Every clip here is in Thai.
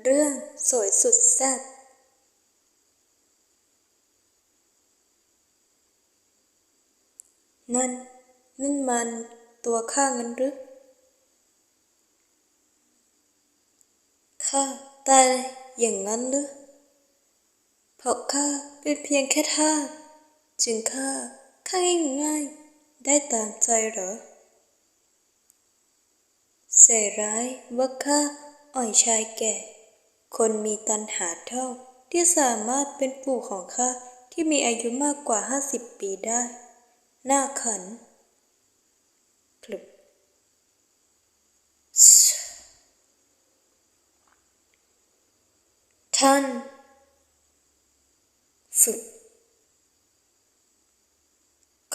เรื่องสวยสุดแซ่บนั่นนั่นมันตัวข้าเงินหรือข้าตายอย่างนั้นหรือเพราะข้าเป็นเพียงแค่ทาสจึงฆ่าข้าง่ายๆได้ตามใจเหรอใส่ร้ายว่าข้าอ่อยชายแก่ คนมีตันหาเท่า ที่สามารถเป็นปู่ของข้าที่มีอายุมากกว่าห้าสิบปีได้ หน้าขันพลึบท่านฝึก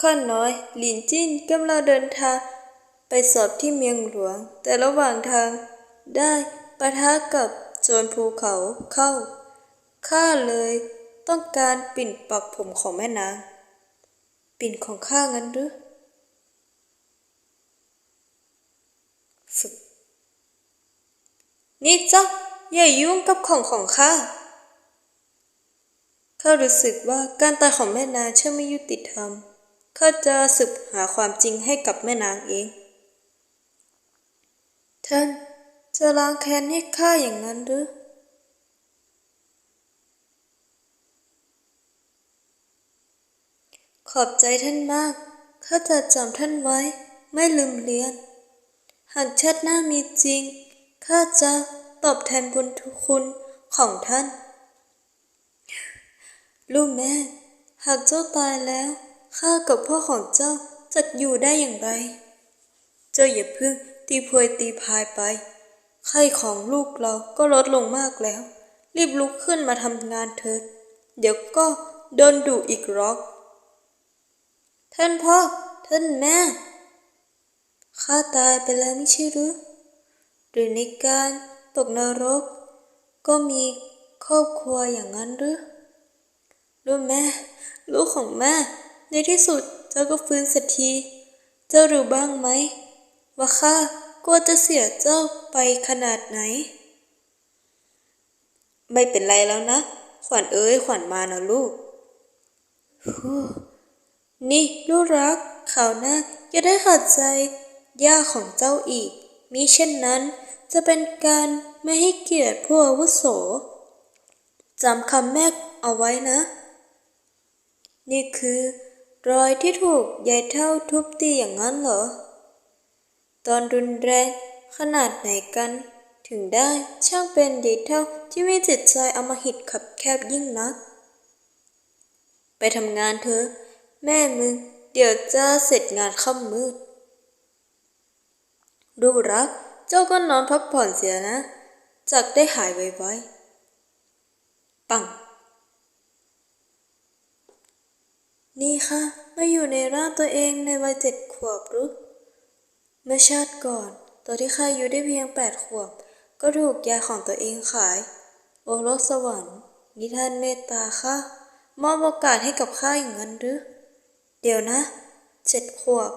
ข้าน้อยหลินจิ้นกำลังเดินทางไปสอบที่เมียงหลวง แต่ระหว่างทางได้ปะทะกับ จรภูเขาเข้า ข้าเลยต้องการปิ่นปักผมของแม่นาง ปิ่นของข้างั้นหรือฝึกนี่จ้าอย่ายุ่งกับของของข้า ข้ารู้สึกว่าการตายของแม่นางช่างไม่ยุติธรรม ข้าจะสืบหาความจริงให้กับแม่นางเอง ท่าน จะล้างแค้นให้ข้าอย่างนั้นหรือ ขอบใจท่านมาก ข้าจะจำท่านไว้ ไม่ลืมเลือน หากชาติหน้ามีจริง ข้าจะตอบแทนบุญทุกคุณของท่าน ลูกแม่ หากเจ้าตายแล้ว ข้ากับพ่อของเจ้าจะอยู่ได้อย่างไร เจ้าอย่าเพิ่งตีโพยตีพายไป ไข้ของลูกเราก็ลดลงมากแล้ว รีบลุกขึ้นมาทำงานเถิด เดี๋ยวก็โดนดุอีกรอก ท่านพ่อ ท่านแม่ ข้าตายไปแล้วไม่ใช่หรือหรือในการตกนรก ก็มีครอบครัวอย่างนั้นหรือลูกแม่ ลูกของแม่ ในที่สุดเจ้าก็ฟื้นสักที เจ้ารู้บ้างไหม ว่าข้า ลัวจะเสียเจ้าไปขนาดไหน ไม่เป็นไรแล้วนะ ขวัญเอ้ยขวัญมานะลูก นี่ลูกรักข่าวหน้าอย่าได้ขัดใจย่าของเจ้าอีก มิเช่นนั้น จะเป็นการไม่ให้เกียรติผู้อาวุโสจำคำแม่เอาไว้นะ นี่คือ รอยที่ถูกยายเท่าทุบตีอย่างนั้นเหรอ ตอนรุนแรงขนาดไหนกัน ถึงได้ช่างเป็นยายเท่าที่มีจิตใจอมหิตขับแคบยิ่งนัก ไปทำงานเถอะ แม่มึง เดี๋ยวจะเสร็จงานค่ำมืดดูรัก เจ้าก็นอนพักผ่อนเสียนะ จักได้หายไวๆ ปัง นี่ค่ะ มาอยู่ในร่างตัวเองในวัยเจ็ดขวบรือ เมื่อชาติก่อน ตอนที่ข้าอายู่ได้เพียงแปดขวบ ก็ถูกยายของตัวเองขาย โอรสสวรรค์นิทานเมตตาค่ะมอบโอกาสให้กับข้าอย่างนั้นหรือ เดี๋ยวนะ เจ็ดขวบ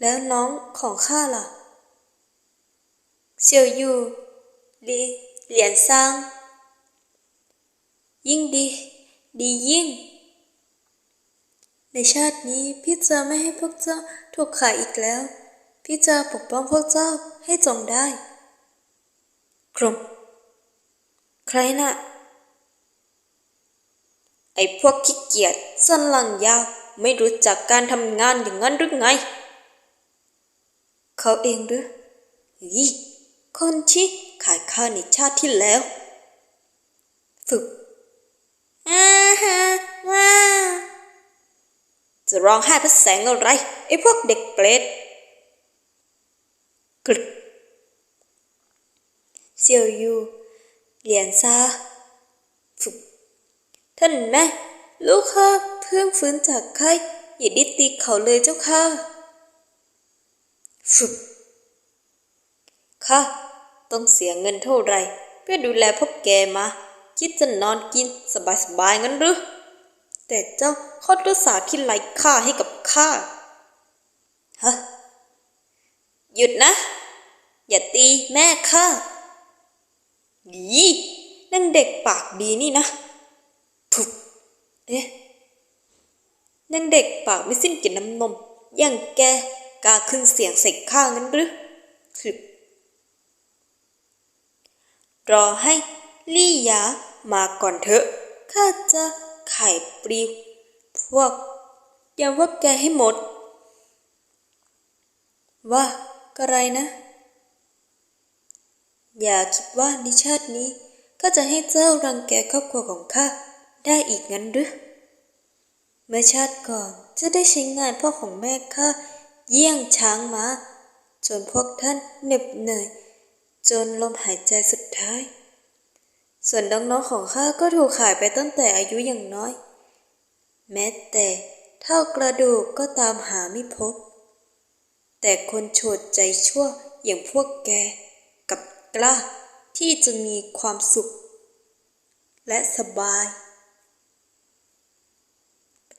แล้วน้องของข้าล่ะ เสี่ยวยู่ลีเหรียญซาง ยิ่งดี ดียิ่ง ในชาตินี้พี่จะไม่ให้พวกเจ้าถูกขายอีกแล้ว พี่จะปกป้องพวกเจ้าให้จงได้ครมใครน่ะ ไอ้พวกขี้เกียจสันหลังยาวไม่รู้จักการทำงานอย่างนั้นหรือไง เขาเองหรือยี่คนที่ขายข้าในชาติที่แล้ว ฝึกอา จะร้องไห้เพราะแสงอะไรไอ้พวกเด็กเปรตกรึกเสี่ยวยูเหรียญซาฝึกท่านแม่ ลูกข้าเพิ่งฟื้นจากไข้อย่าด้ตีเขาเลยเจ้าค่ะฝึกข้าต้องเสียเงินเท่าไร เพื่อดูแลพวกแกมา คิดจะนอนกินสบายๆงั้นหรือ แต่เจ้าคลอดลูกสาที่ไร้ค่าให้กับข้าฮะหยุดนะ อย่าตีแม่ข้าดีนั่นเด็กปากดีนี่นะทุบเอ๊ะนั่นเด็กปากไม่สิ้นกลิ่นน้ำนมอย่างแกกล้าขึ้นเสียงใส่ข้างั้นหรือคือรอให้ลี่ยามาก่อนเถอะข้าจะ ไข่ปลิว พวกอย่าว่าแกให้หมด ว่าอะไรนะ อย่าคิดว่าในชาตินี้ก็จะให้เจ้ารังแกครอบครัวของข้าได้อีกงั้นหรือเมื่อชาติก่อนจะได้ใช้งานพ่อของแม่ข้าเยี่ยงช้างมา้าจนพวกท่านเหน็บเหนื่อย จนลมหายใจสุดท้าย ส่วนน้องๆของข้าก็ถูกขายไปตั้งแต่อายุอย่างน้อย แม้แต่เท่ากระดูกก็ตามหาไม่พบ แต่คนโฉดใจชั่วอย่างพวกแกกับกล้าที่จะมีความสุข และสบาย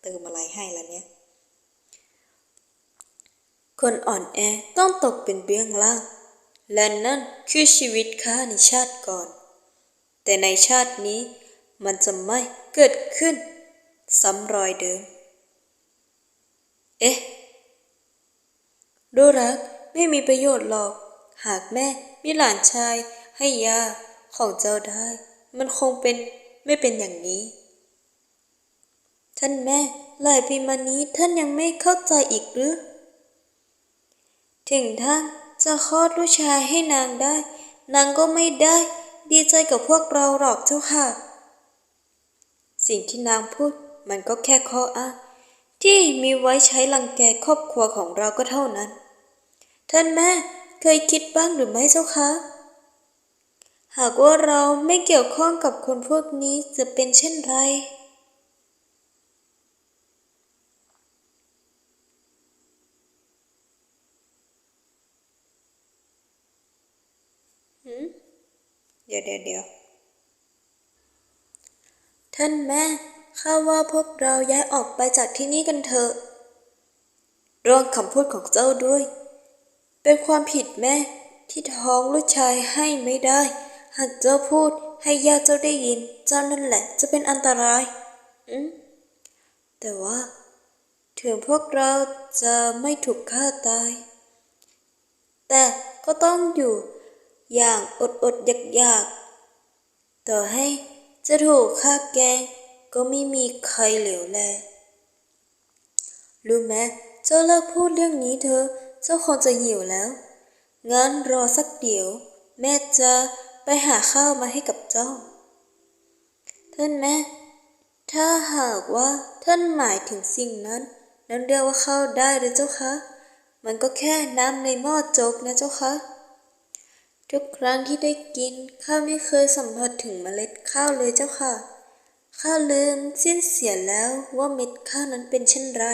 เติมอะไรให้ละเนี่ย คนอ่อนแอต้องตกเป็นเบื้องล่าง และนั่นคือชีวิตข้าในชาติก่อน แต่ในชาตินี้มันจะไม่เกิดขึ้น ซ้ำรอยเดิม เอ๊ะดูรักไม่มีประโยชน์หรอก หากแม่มีหลานชายให้ยาของเจ้าได้ มันคงเป็นไม่เป็นอย่างนี้ ท่านแม่หลายปีมานี้ท่านยังไม่เข้าใจอีกหรือ ถึงท่านจะคลอดลูกชายให้นางได้ นางก็ไม่ได้ ดีใจกับพวกเราหรอกเจ้าค่ะ สิ่งที่นางพูดมันก็แค่ข้ออ้างที่มีไว้ใช้ลังแกครอบครัวของเราก็เท่านั้น ท่านแม่เคยคิดบ้างหรือไม่เจ้าคะ หากว่าเราไม่เกี่ยวข้องกับคนพวกนี้จะเป็นเช่นไร ดี๋ยวเดี๋ยวเดี๋ยวท่านแม่ข้าว่าพวกเราย้ายออกไปจากที่นี่กันเถอะรองคำพูดของเจ้าด้วย เป็นความผิดแม่ที่ท้องลูกชายให้ไม่ได้ หากเจ้าพูดให้ญาติเจ้าได้ยิน เจ้านั่นแหละจะเป็นอันตราย อืมแต่ว่า ถึงพวกเราจะไม่ถูกฆ่าตาย แต่ก็ต้องอยู่ อย่างอดอดอยากอยากๆต่อให้จะถูกฆ่าแกงก็ไม่มีใครเหลียวแล รู้ไหมเจ้าเลิกพูดเรื่องนี้เถอะเจ้าคงจะหิวแล้ว งั้นรอสักเดี๋ยว แม่จะไปหาข้าวมาให้กับเจ้า ท่านแม่ ถ้าหากว่าท่านหมายถึงสิ่งนั้น นั้นเรียกว่าข้าวได้หรือเจ้าคะ มันก็แค่น้ำในหม้อโจกนะเจ้าคะ ทุกครั้งที่ได้กินข้าไม่เคยสัมผัสถึงเมล็ดข้าวเลยเจ้าค่ะ ข้าลืมสิ้นเสียแล้วว่าเม็ดข้าวนั้นเป็นเช่นไร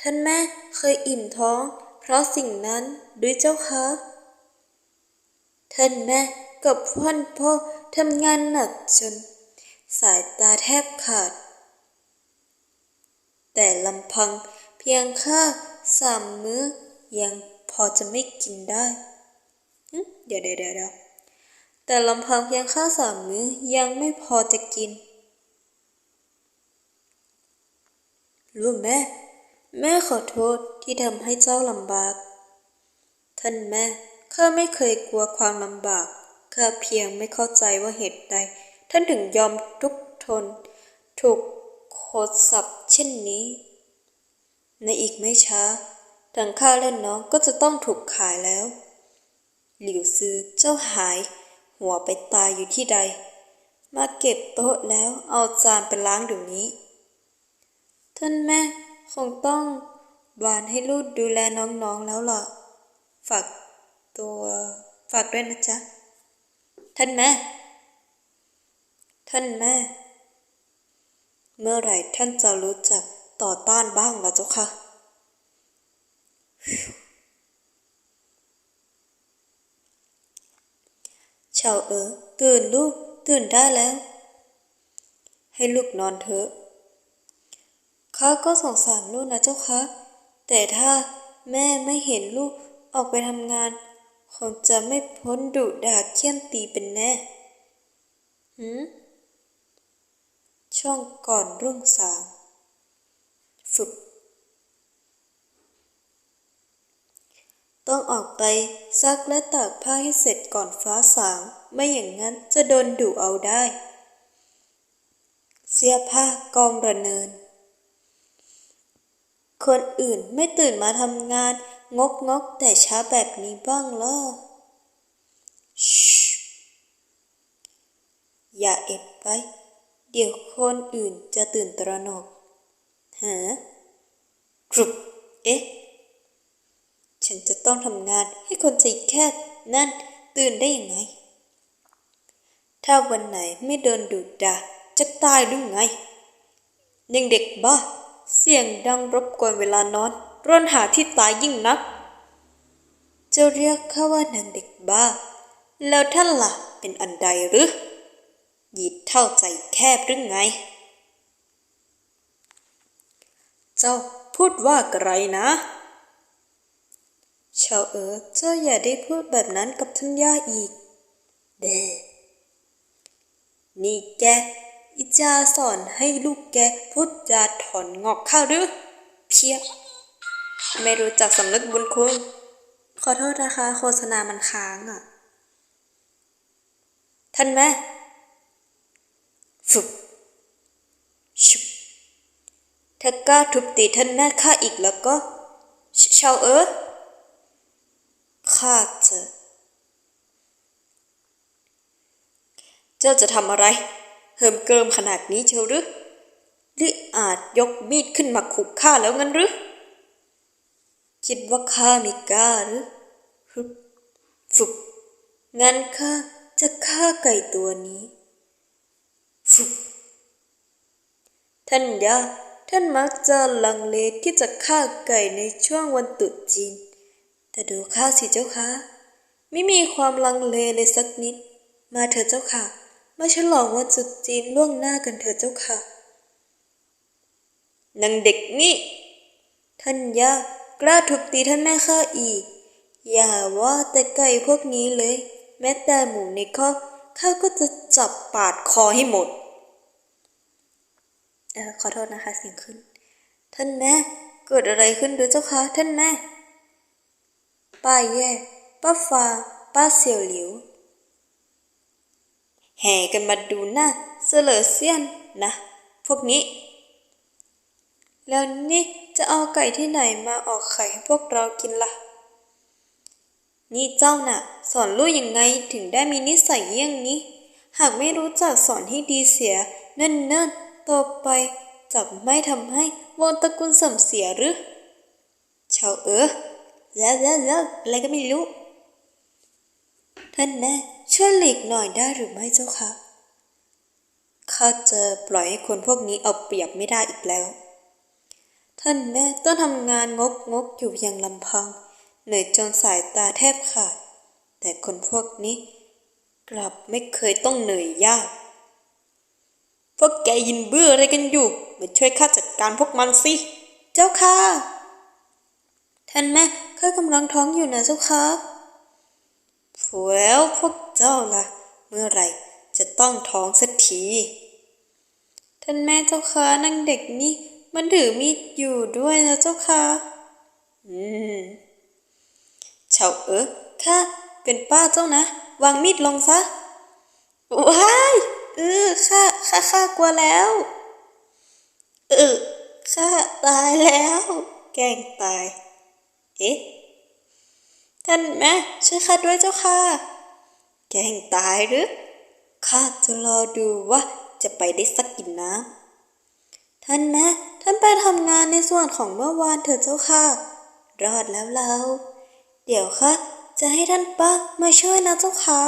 ท่านแม่เคยอิ่มท้อง เพราะสิ่งนั้นหรือเจ้าคะท่านแม่กับพ่อนพ่อทำงานหนักจน สายตาแทบขาด แต่ลำพังเพียงข้าสามมื้อยังพอจะไม่กินได้ เดี๋ยวเดี๋ยวเดี๋ยวเดี๋ยวแต่ลำพังเพียงข้าวสามมื้อยังไม่พอจะกิน รู้แม่ แม่ขอโทษที่ทำให้เจ้าลำบาก ท่านแม่ข้าไม่เคยกลัวความลำบากข้าเพียงไม่เข้าใจว่าเหตุใด ท่านถึงยอมทุกทน ถูกโคดสับเช่นนี้ ในอีกไม่ช้าทั้งข้าและน้องก็จะต้องถูกขายแล้ว หลิวซือเจ้าหาย หัวไปตายอยู่ที่ใด มาเก็บโต๊ะแล้วเอาจานไปล้างเดี๋ยวนี้ ท่านแม่คงต้องวานให้ลูกดูแลน้องๆแล้วล่ะ ฝากตัวฝากด้วยนะจ๊ะ ท่านแม่ ท่านแม่ เมื่อไหร่ท่านจะรู้จักต่อต้านบ้างล่ะเจ้าค่ะ ชาวเอ๋อตื่นลูก ตื่นได้แล้ว ให้ลูกนอนเถอะข้าก็สงสารลูกนะเจ้าคะแต่ถ้าแม่ไม่เห็นลูกออกไปทำงาน คงจะไม่พ้นดุด่าเคี่ยนตีเป็นแน่หืมช่องก่อนรุ่งสางฝึก ต้องออกไปซักและตากผ้าให้เสร็จก่อนฟ้าสาง ไม่อย่างนั้นจะโดนดุเอาได้ เสื้อผ้ากองระเนิน คนอื่นไม่ตื่นมาทำงาน งกงกแต่ช้าแบบนี้บ้างเหรอชิอย่าเอ็ดไป เดี๋ยวคนอื่นจะตื่นตระหนกฮะกรุบเอ๊ะ ฉันจะต้องทำงานให้คนใจแคบนั่นตื่นได้ยังไง ถ้าวันไหนไม่โดนดุด่าจะตายหรือไงยังเด็กบ้า เสียงดังรบกวนเวลานอนร่นหาที่ตายยิ่งนัก จะเรียกข้าว่านางเด็กบ้า แล้วท่านล่ะเป็นอันใดหรือหยิดเท่าใจแคบหรือไง เจ้าพูดว่าอะไรนะ ชาวเอ๋อเจ้าอย่าได้พูดแบบนั้นกับท่านย่าอีก เดนี่แก อิจาสอนให้ลูกแกพูดจาถอนงอกข้าหรือ เพียไม่รู้จักสำนึกบุญคุณ ขอโทษนะคะ โฆษณามันค้างอะ ท่านแม่ฝึกชุบถ้ากล้าทุบตีท่านแม่ข้าอีกแล้วก็ ชาวเอ๋อ ข้าจะเจ้าจะทำอะไร เหิมเกิมขนาดนี้เชียวหรือหรืออาจยกมีดขึ้นมาขู่ข้าแล้วงั้นหรือ คิดว่าข้าไม่กล้าหรือฮึบฝึกงั้นข้าจะฆ่าไก่ตัวนี้ฝึกท่านยาท่านมักจะลังเลที่จะฆ่าไก่ในช่วงวันตรุษจีน แต่ดูข้าสิเจ้าค่ะไม่มีความลังเลเลยสักนิด มาเถิดเจ้าค่ะ มาฉลองวันตรุษจีนล่วงหน้ากันเถิดเจ้าค่ะนางเด็กนี่ ท่านย่ากล้าทุบตีท่านแม่ข้าอีก อย่าว่าแต่ไก่พวกนี้เลย แม้แต่หมูในคอกข้าก็จะจับปาดคอให้หมดออขอโทษนะคะเสียงขึ้น ท่านแม่เกิดอะไรขึ้นหรือเจ้าคะท่านแม่ ป้าแย่ป้าฟาป้าเสี่ยวหลิวแห่กันมาดูหน้าเสลอเซียนนะ พวกนี้ แล้วนี่จะเอาไก่ที่ไหนมาออกไข่ให้พวกเรากินล่ะ นี่เจ้าน่ะ สอนลูกยังไงถึงได้มีนิสัยเยี่ยงนี้ หากไม่รู้จักสอนให้ดีเสีย เนิ่นๆต่อไปจักไม่ทำให้วงตระกูลเสื่อมเสียหรือชาวเออ แล้วแล้วแล้วอะไรก็ไม่รู้ ท่านแม่ช่วยหลีกหน่อยได้หรือไม่เจ้าคะข้าจะปล่อยให้คนพวกนี้เอาเปรียบไม่ได้อีกแล้ว ท่านแม่ต้องทำงานงกงกอยู่เพียงลำพัง เหนื่อยจนสายตาแทบขาด แต่คนพวกนี้ กลับไม่เคยต้องเหนื่อยยาก พวกแกยินเบื่ออะไรกันอยู่ มาช่วยข้าจัดการพวกมันสิ เจ้าค่ะ ท่านแม่ ข้ากำลังท้องอยู่นะเจ้าค่ะแล้วพวกเจ้าล่ะ เมื่อไหร่จะต้องท้องสักที ท่านแม่เจ้าค่ะนางเด็กนี่มันถือมีดอยู่ด้วยนะเจ้าค่ะอืมเฉาเออข้าเป็นป้าเจ้านะ วางมีดลงซะว้ายเออข้าข้าข้ากลัวแล้วเออข้าตายแล้ว แกล้งตาย เอ๊ะ ท่านแม่ช่วยข้าด้วยเจ้าค่ะ แกล้งตายหรือ ข้าจะรอดูว่าจะไปได้สักกินน้ำท่านแม่ท่านไปทำงานในส่วนของเมื่อวานเถิดเจ้าค่ะ รอดแล้วเรา เดี๋ยวค่ะ จะให้ท่านป้ามาช่วยนะเจ้าค่ะ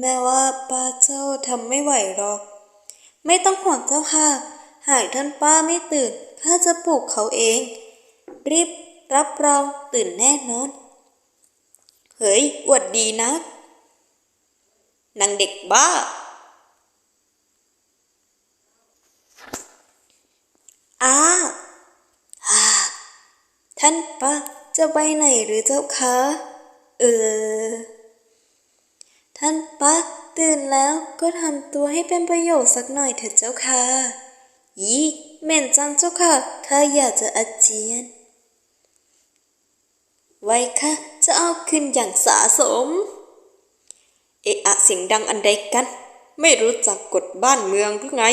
แม้ว่าป้าเจ้าทำไม่ไหวหรอก ไม่ต้องห่วงเจ้าค่ะ หากท่านป้าไม่ตื่นข้าจะปลุกเขาเอง รีบ รับรองตื่นแน่นอน เฮ้ยอวดดีนักนางเด็กบ้า อ้าท่านป้าจะไปไหนหรือเจ้าคะ เออ ท่านป้าตื่นแล้วก็ทำตัวให้เป็นประโยชน์สักหน่อยเถิดเจ้าค่ะ ยีเหม็นจังเจ้าค่ะข้าอยากจะอาเจียน ไว้ค่ะจะเอาขึ้นอย่างสะสม เอะอะเสียงดังอันใดกัน ไม่รู้จักกฎบ้านเมืองหรือไง